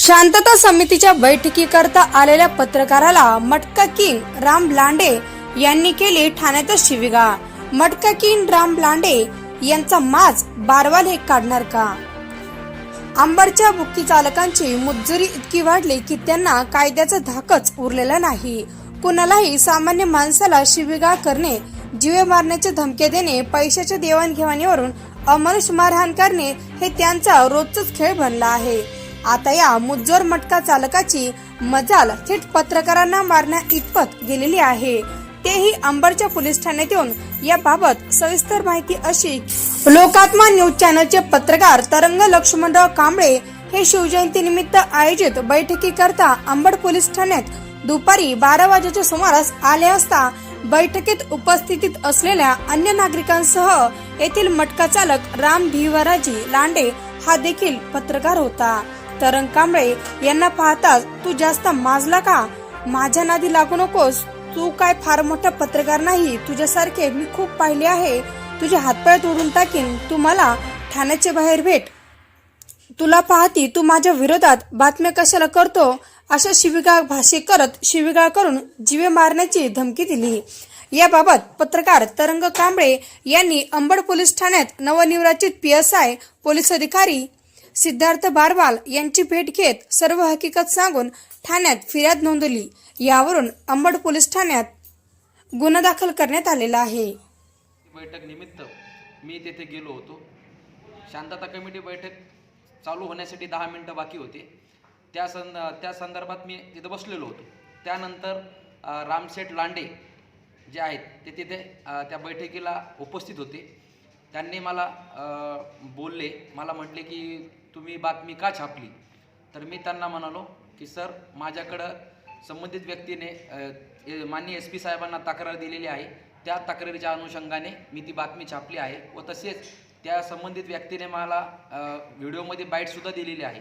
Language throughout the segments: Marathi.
शांतता समितीच्या बैठकीकरता आलेल्या पत्रकाराला मटका किंग राम लांडे यांनी केली ठाण्यातच शिविगा मटका किंग राम लांडे यांचा माज बारवाल हे काढणार का? आंबरच्या बुक्की चालकांची मुजोरी इतकी वाढली की त्यांना कायद्याचा धाकच उरलेला नाही. कुणालाही सामान्य माणसाला शिविगा करणे जीवे मारण्याचे धमके देणे पैशाच्या देवाणघेवाणीवरून अमनुष मारहाण करणे हे त्यांचा रोजचाच खेळ बनला आहे. आता या मुज्जोर मटका चालकाची मजाल थेट पत्रकारांना मारण्या इतपत गेलेली आहे. तेही अंबरच्या पोलीस ठाण्यात येऊन याबाबत सविस्तर माहिती अशी लोकात्मा न्यूज चॅनलचे पत्रकार तरंग लक्ष्मणराव कांबळे हे शिवजयंती निमित्त आयोजित बैठकीकरता अंबड पोलीस ठाण्यात दुपारी बारा वाजेच्या सुमारास आले असता बैठकीत उपस्थितीत असलेल्या अन्य नागरिकांसह येथील मटका चालक राम भिवराजी लांडे हा देखील पत्रकार होता. तरंग कांबळे यांना पाहताच तू जास्त माजला का? माझ्या नादी लागू नकोस. तू काय फार मोठा पत्रकार नाही. तुझ्यासारखे मी खूप पाहिले आहे. तुझे हातपाय तोडून टाकीन. तू मला ठाण्याच्या बाहेर भेट. तुला पाहती तू माझ्या विरोधात बातम्या कशाला करतो? अशा शिविगाळ भाषे करत शिविगाळ करून जीवे मारण्याची धमकी दिली. याबाबत पत्रकार तरंग कांबळे यांनी अंबड पोलीस ठाण्यात नवनिर्वाचित आय पोलीस अधिकारी सिद्धार्थ बारवाल यांची भेट घेत सर्व हकीकत सांगून ठाण्यात फिर्याद नोंदवली. यावरून अंबड पोलीस ठाण्यात गुन्हा दाखल करण्यात आलेला आहे. बैठक निमित्त मी तेथे गेलो होतो. शांतता कमिटी बैठक चालू होण्यासाठी दहा मिनटं बाकी होते. त्या संद त्या संदर्भात मी तिथं बसलेलो होतो. त्यानंतर रामसेठ रामशेठ लांडे जे आहेत ते तिथे त्या बैठकीला उपस्थित होते. त्यांनी मला बोलले मला म्हटले की तुम्ही बातमी का छापली? तर मी त्यांना म्हणालो की सर माझ्याकडं संबंधित व्यक्तीने माननीय एस पी साहेबांना तक्रार दिलेली आहे. त्या तक्रारीच्या अनुषंगाने मी ती बातमी छापली आहे व तसेच त्या संबंधित व्यक्तीने मला व्हिडिओमध्ये बाईटसुद्धा दिलेली आहे.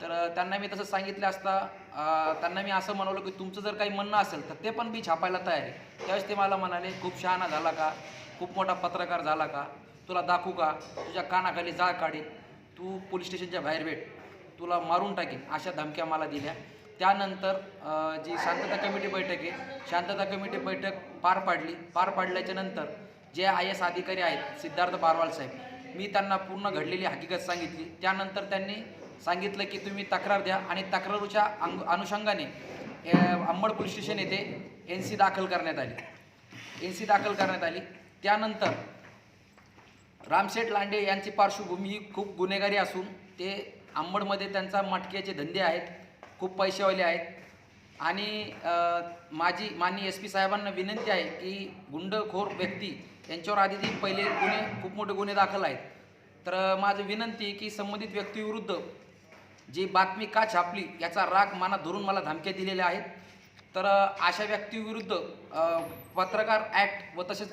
तर त्यांना मी तसं सांगितलं असता त्यांना मी असं म्हणालो की तुमचं जर काही म्हणणं असेल तर ते पण मी छापायला तयार आहे. त्यावेळेस ते मला म्हणाले खूप शहाणा झाला का? खूप मोठा पत्रकार झाला का? तुला दाखवू का? तुझ्या कानाखाली जाळ काढीन. तू पोलीस स्टेशनच्या बाहेर भेट. तुला मारून टाकेन. अशा धमक्या मला दिल्या. त्यानंतर जी शांतता कमिटी बैठक आहे शांतता कमिटी बैठक पार पाडली. पार पाडल्याच्या नंतर जे आय एस अधिकारी आहेत सिद्धार्थ बारवाल साहेब मी त्यांना पूर्ण घडलेली हकीकत सांगितली. त्यानंतर त्यांनी सांगितलं की तुम्ही तक्रार द्या आणि तक्रारूच्या अंग अनुषंगाने अंबड पोलीस स्टेशन येथे एन सी दाखल करण्यात आली. एन सी दाखल करण्यात आली. त्यानंतर रामशेठ लांडे यांची पार्श्वभूमी ही खूप गुन्हेगारी असून ते अंबडमध्ये त्यांचा मटक्याचे धंदे आहेत खूप पैसेवाले आहेत. आणि माझी माननीय एस पी साहेबांना विनंती आहे की गुंडखोर व्यक्ती यांच्यावर आधी ती पहिले गुन्हे खूप मोठे गुन्हे दाखल आहेत. तर माझं विनंती की संबंधित व्यक्तीविरुद्ध जी बातमी का छापली याचा राग मनात धरून मला धमक्या दिलेल्या आहेत. तर अशा व्यक्तीविरुद्ध पत्रकार ॲक्ट व तसेच